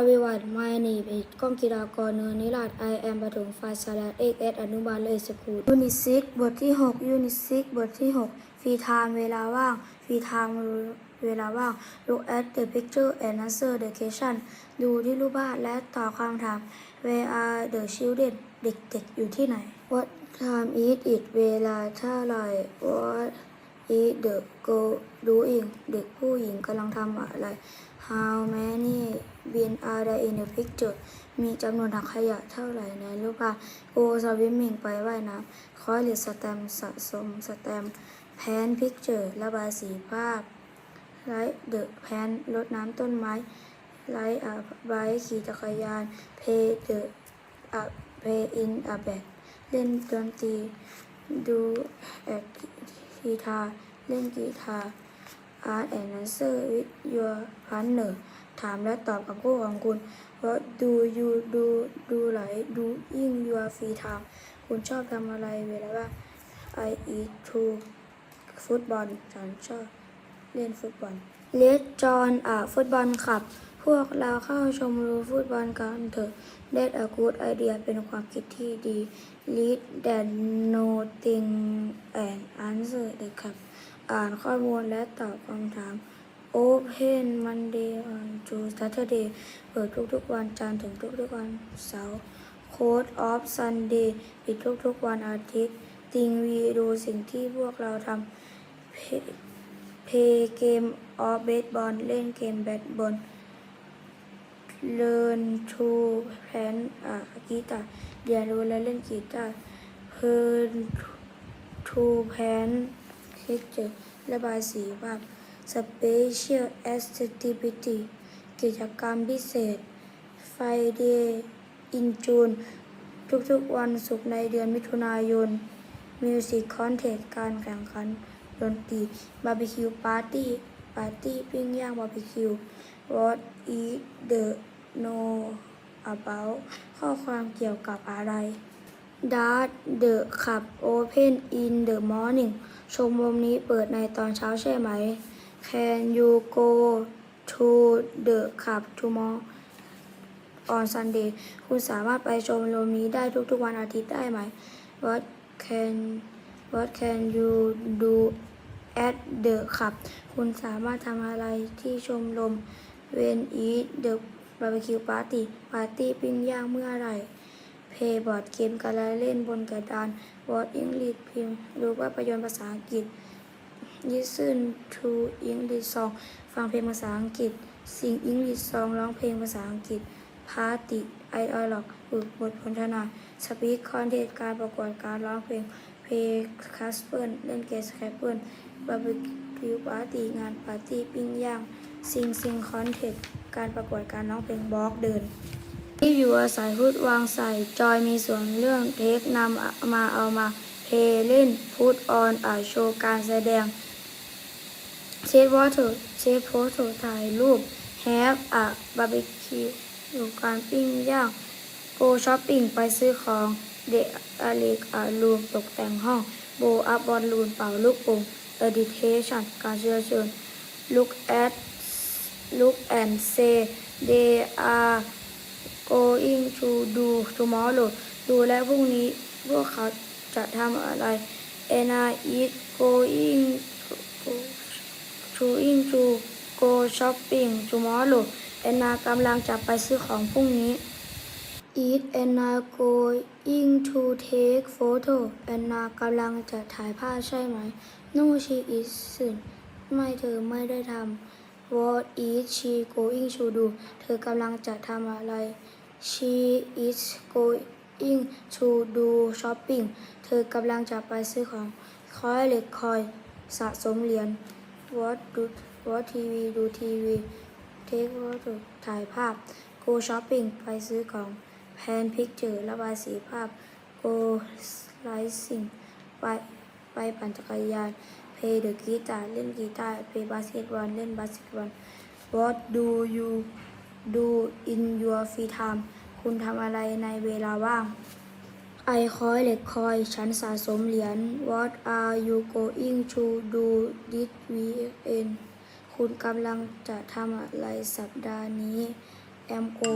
everyone my name is ก้องกีฬากรเนินนิราช I am ปฐมฟาสาราเอกเอสอนุบาลเลยสคูลยูนิซิกบทที่6ยูนิซิกบทที่6ฟรีไทม์เวลาว่างฟรีไทม์เวลาว่าง look at the picture and answer the question ดูที่รูปภาพและตอบคำถาม where are the children เด็กๆอยู่ที่ไหน what time is it เวลาเท่าไหร่ what is the girl doing เด็กผู้หญิงกำลังทำอะไร How many bin are there in the picture มีจำนวนถังขยะเท่าไหร่ในรูปภาพ Go swimming ไปว่ายน้ำ Collect stamp สะสมสแตมป์ Paint picture ระบายสีภาพ Light the pan รดน้ำต้นไม้ Light a bike ขี่จักรยาน Play the a play in a band เล่นดนตรี Do at กีตาร์เล่นกีตาร์ Ask and answer with your partner ถามและตอบกับคู่ของคุณ What do you do do ไหล do in your free time คุณชอบทำอะไรเวลาว่าง I eat to ฟุตบอลฉันชอบเล่นฟุตบอล Let's join a ฟุตบอลขับพวกเราเข้าชมรมฟุตบอลกันเถอะ That's a good idea เป็นความคิดที่ดี Read that nothing and answer the ครับ อ่านข้อมูลและตอบคำถาม Open Monday on to Saturday เปิดทุกๆวันจันทร์ถึงทุกๆวันเสาร์ Code of Sunday ปิดทุกๆวันอาทิตย์ ติงวีดูสิ่งที่พวกเราทำ Play Game of Baseball เล่นเกมแบดบอล Learn to plan อ่ากีตาร์เรียนรู้และเล่นกีตาร์ Learn to plan คิดเจอระบายสีภาพ Special Activity กิจกรรมพิเศษ Friday in June ทุกๆวันศุกร์ในเดือนมิถุนายน Music Contest การแข่งขันดนตรี Barbecue Party ปาร์ตี้ปิ้งย่างบาร์บีคิว What is the know about ข้อความเกี่ยวกับอะไร Does the club open in the morning ชมรมนี้เปิดในตอนเช้าใช่ไหม Can you go to the club tomorrow on Sunday คุณสามารถไปชมรมนี้ได้ทุกๆวันอาทิตย์ได้ไหม What can What can you do at the club คุณสามารถทำอะไรที่ชมรม When eat the barbecue party ปาร์ตี้ปิ้งย่างเมื่อไหร่ เพย์บอร์ดเกมการเล่นบนกระดานวอร์ดอังกฤษพิมพ์หรือว่าประยนต์ภาษาอังกฤษยิซึนทูอังกฤษซองฟังเพลงภาษาอังกฤษ สิ่งอังกฤษซองร้องเพลงภาษาอังกฤษพาติไอออล็อกฝึกบทพนธนาสปีกคอนเทนต์การประกวดการร้องเพลงเพลงคัสเปิลเล่นเกสแคปเปิลบาร์บีคิวปาร์ตี้งานปาร์ตี้ปิ้งย่าง ซิงซิงคอนเทนต์การประกวดการร้องเพลงบล็อกเดิน ที่อยู่อาศัยพุดวางใส่จอยมีส่วนเรื่องเทคนำมาเอามาเพเล่นพุดออนอาโชว์การแสดงเซตวอเตอร์เซตโพสต์ถ่ายรูปแฮปอะบาร์บีคิวอยู่การปิ้งย่างโกช้อปปิ้งไปซื้อของเดอะเล็กอะลูมตกแต่งห้องโบอัพบอลลูนเป่าลูกโป่งเอดิเทชันการเชื้อเชิญ look at look and say they are to do tomorrow ดูแลพรุ่งนี้พวกเขาจะทำอะไร Anna is going to going to go shopping tomorrow แอนนากำลังจะไปซื้อของพรุ่งนี้ Is Anna going to take photo แอนนากำลังจะถ่ายภาพใช่ไหม No she isn't ไม่เธอไม่ได้ทำ What is she going to do เธอกำลังจะทำอะไร She is going to do shopping เธอกำลังจะไปซื้อของ Collect coin สะสมเหรียญ What do What TV ดูทีวี Take photo ถ่ายภาพ Go shopping ไปซื้อของ Pan picture ระบายสีภาพ Go slicing ไปไปปั่นจักรยาน Play the guitar เล่นกีตาร์ Play basketball เล่นบาสเกตบอล What do you do in your free time คุณทำอะไรในเวลาว่าง I collect coin ฉันสะสมเหรียญ What are you going to do this weekend คุณกำลังจะทำอะไรสัปดาห์นี้ am go